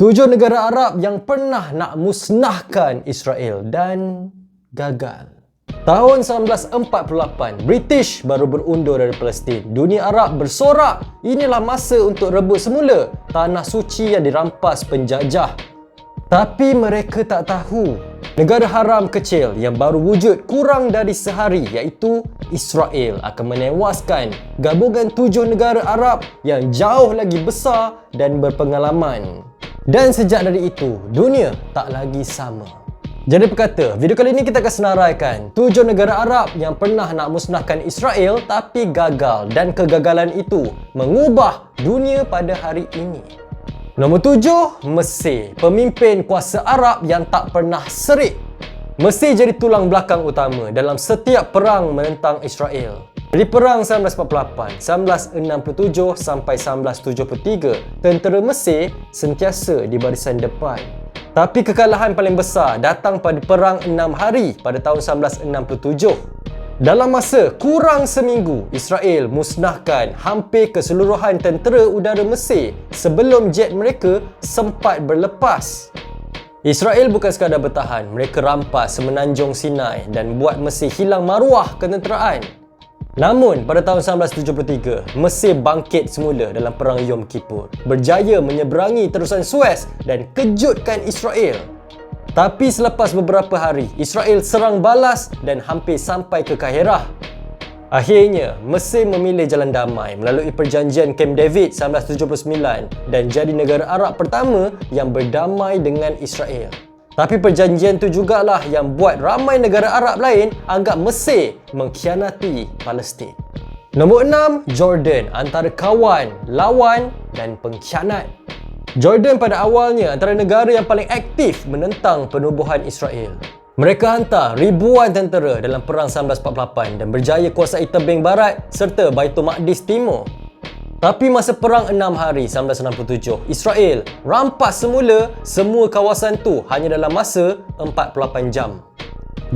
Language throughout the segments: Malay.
Tujuh negara Arab yang pernah nak musnahkan Israel dan gagal. Tahun 1948, British baru berundur dari Palestin. Dunia Arab bersorak, inilah masa untuk rebut semula tanah suci yang dirampas penjajah. Tapi mereka tak tahu, negara haram kecil yang baru wujud kurang dari sehari iaitu Israel akan menewaskan gabungan tujuh negara Arab yang jauh lagi besar dan berpengalaman. Dan sejak dari itu, dunia tak lagi sama. Jadi berkata, video kali ini kita akan senaraikan tujuh negara Arab yang pernah nak musnahkan Israel tapi gagal dan kegagalan itu mengubah dunia pada hari ini. Nombor tujuh, Mesir. Pemimpin kuasa Arab yang tak pernah serik. Mesir jadi tulang belakang utama dalam setiap perang menentang Israel. Di Perang 1948, 1967 sampai 1973, tentera Mesir sentiasa di barisan depan. Tapi kekalahan paling besar datang pada Perang 6 Hari pada tahun 1967. Dalam masa kurang seminggu, Israel musnahkan hampir keseluruhan tentera udara Mesir sebelum jet mereka sempat berlepas. Israel bukan sekadar bertahan, mereka rampas semenanjung Sinai dan buat Mesir hilang maruah ketenteraan. Namun, pada tahun 1973, Mesir bangkit semula dalam Perang Yom Kippur, berjaya menyeberangi terusan Suez dan kejutkan Israel. Tapi selepas beberapa hari, Israel serang balas dan hampir sampai ke Kahirah. Akhirnya, Mesir memilih jalan damai melalui perjanjian Camp David 1979 dan jadi negara Arab pertama yang berdamai dengan Israel. Tapi perjanjian tu jugalah yang buat ramai negara Arab lain anggap Mesir mengkhianati Palestin. Nombor 6, Jordan antara kawan, lawan dan pengkhianat. Jordan pada awalnya antara negara yang paling aktif menentang penubuhan Israel. Mereka hantar ribuan tentera dalam Perang 1948 dan berjaya kuasai tebing barat serta Baitul Maqdis Timur. Tapi masa perang 6 hari 1967, Israel rampas semula semua kawasan tu hanya dalam masa 48 jam.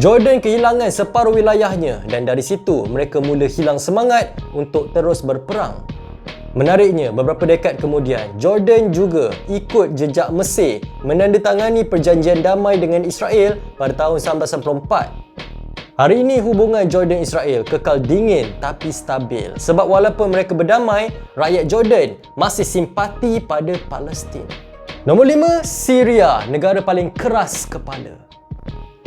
Jordan kehilangan separuh wilayahnya dan dari situ mereka mula hilang semangat untuk terus berperang. Menariknya, beberapa dekad kemudian, Jordan juga ikut jejak Mesir menandatangani perjanjian damai dengan Israel pada tahun 1994 Hari ini hubungan Jordan Israel kekal dingin tapi stabil sebab walaupun mereka berdamai, rakyat Jordan masih simpati pada Palestin. Nombor 5, Syria, negara paling keras kepala.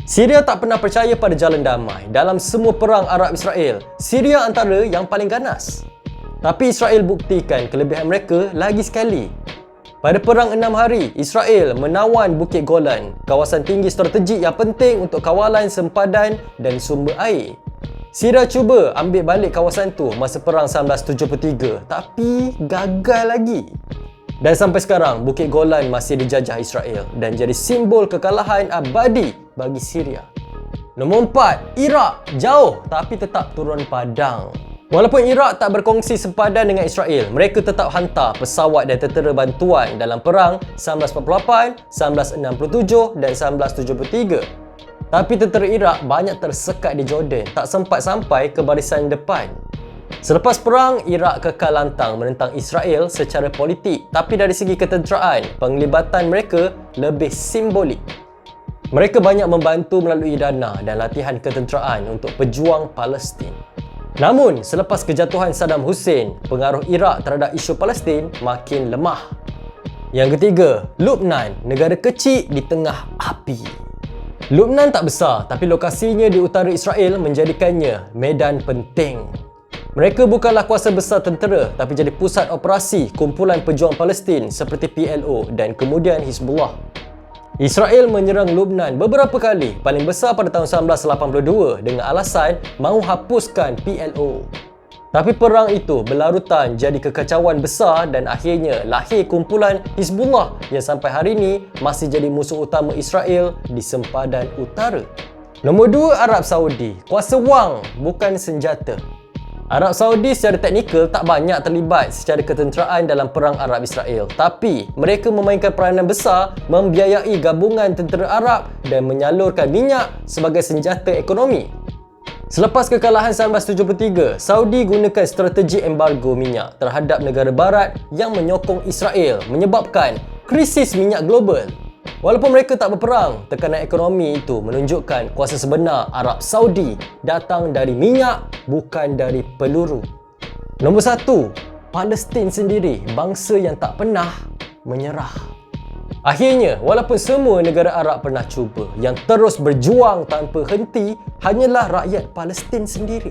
Syria tak pernah percaya pada jalan damai. Dalam semua perang Arab Israel, Syria antara yang paling ganas. Tapi Israel buktikan kelebihan mereka lagi sekali. Pada Perang Enam Hari, Israel menawan Bukit Golan, kawasan tinggi strategik yang penting untuk kawalan sempadan dan sumber air. Syria cuba ambil balik kawasan tu masa Perang 1973, tapi gagal lagi. Dan sampai sekarang, Bukit Golan masih dijajah Israel dan jadi simbol kekalahan abadi bagi Syria. Nombor 4, Iraq. Jauh tapi tetap turun padang. Walaupun Iraq tak berkongsi sempadan dengan Israel, mereka tetap hantar pesawat dan tentera bantuan dalam perang 1948, 1967 dan 1973. Tapi tentera Iraq banyak tersekat di Jordan, tak sempat sampai ke barisan depan. Selepas perang, Iraq kekal lantang menentang Israel secara politik, tapi dari segi ketenteraan, penglibatan mereka lebih simbolik. Mereka banyak membantu melalui dana dan latihan ketenteraan untuk pejuang Palestin. Namun, selepas kejatuhan Saddam Hussein, pengaruh Iraq terhadap isu Palestin makin lemah. Yang ketiga, Lubnan, negara kecil di tengah api. Lubnan tak besar, tapi lokasinya di utara Israel menjadikannya medan penting. Mereka bukanlah kuasa besar tentera, tapi jadi pusat operasi kumpulan pejuang Palestin seperti PLO dan kemudian Hizbullah. Israel menyerang Lubnan beberapa kali, paling besar pada tahun 1982 dengan alasan mahu hapuskan PLO. Tapi perang itu berlarutan jadi kekacauan besar dan akhirnya lahir kumpulan Hizbullah yang sampai hari ini masih jadi musuh utama Israel di sempadan utara. Nombor dua Arab Saudi, kuasa wang bukan senjata. Arab Saudi secara teknikal tak banyak terlibat secara ketenteraan dalam perang Arab Israel tapi mereka memainkan peranan besar membiayai gabungan tentera Arab dan menyalurkan minyak sebagai senjata ekonomi. Selepas kekalahan 1973, Saudi gunakan strategi embargo minyak terhadap negara barat yang menyokong Israel menyebabkan krisis minyak global. Walaupun mereka tak berperang, tekanan ekonomi itu menunjukkan kuasa sebenar Arab Saudi datang dari minyak bukan dari peluru. Nombor satu, Palestin sendiri, bangsa yang tak pernah menyerah. Akhirnya, walaupun semua negara Arab pernah cuba, yang terus berjuang tanpa henti hanyalah rakyat Palestin sendiri.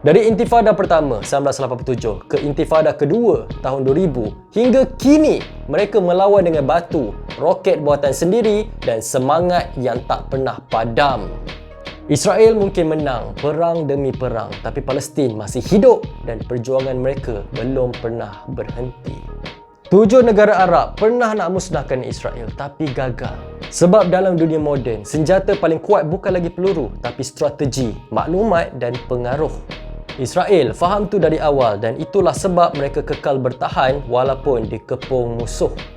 Dari intifada pertama 1987 ke intifada kedua tahun 2000 hingga kini mereka melawan dengan batu, roket buatan sendiri dan semangat yang tak pernah padam. Israel mungkin menang perang demi perang tapi Palestin masih hidup dan perjuangan mereka belum pernah berhenti. Tujuh negara Arab pernah nak musnahkan Israel tapi gagal. Sebab dalam dunia moden, senjata paling kuat bukan lagi peluru tapi strategi, maklumat dan pengaruh. Israel faham tu dari awal dan itulah sebab mereka kekal bertahan walaupun dikepung musuh.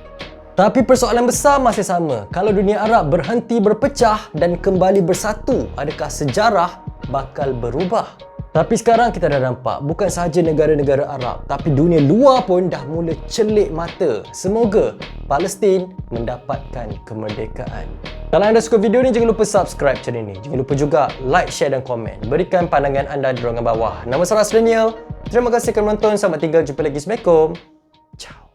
Tapi persoalan besar masih sama. Kalau dunia Arab berhenti berpecah dan kembali bersatu, adakah sejarah bakal berubah? Tapi sekarang kita dah nampak bukan sahaja negara-negara Arab tapi dunia luar pun dah mula celik mata. Semoga Palestin mendapatkan kemerdekaan. Kalau anda suka video ni jangan lupa subscribe channel ni. Jangan lupa juga like, share dan komen. Berikan pandangan anda di ruangan bawah. Nama saya Daniel. Terima kasih kerana menonton. Selamat tinggal. Jumpa lagi. Assalamualaikum. Ciao.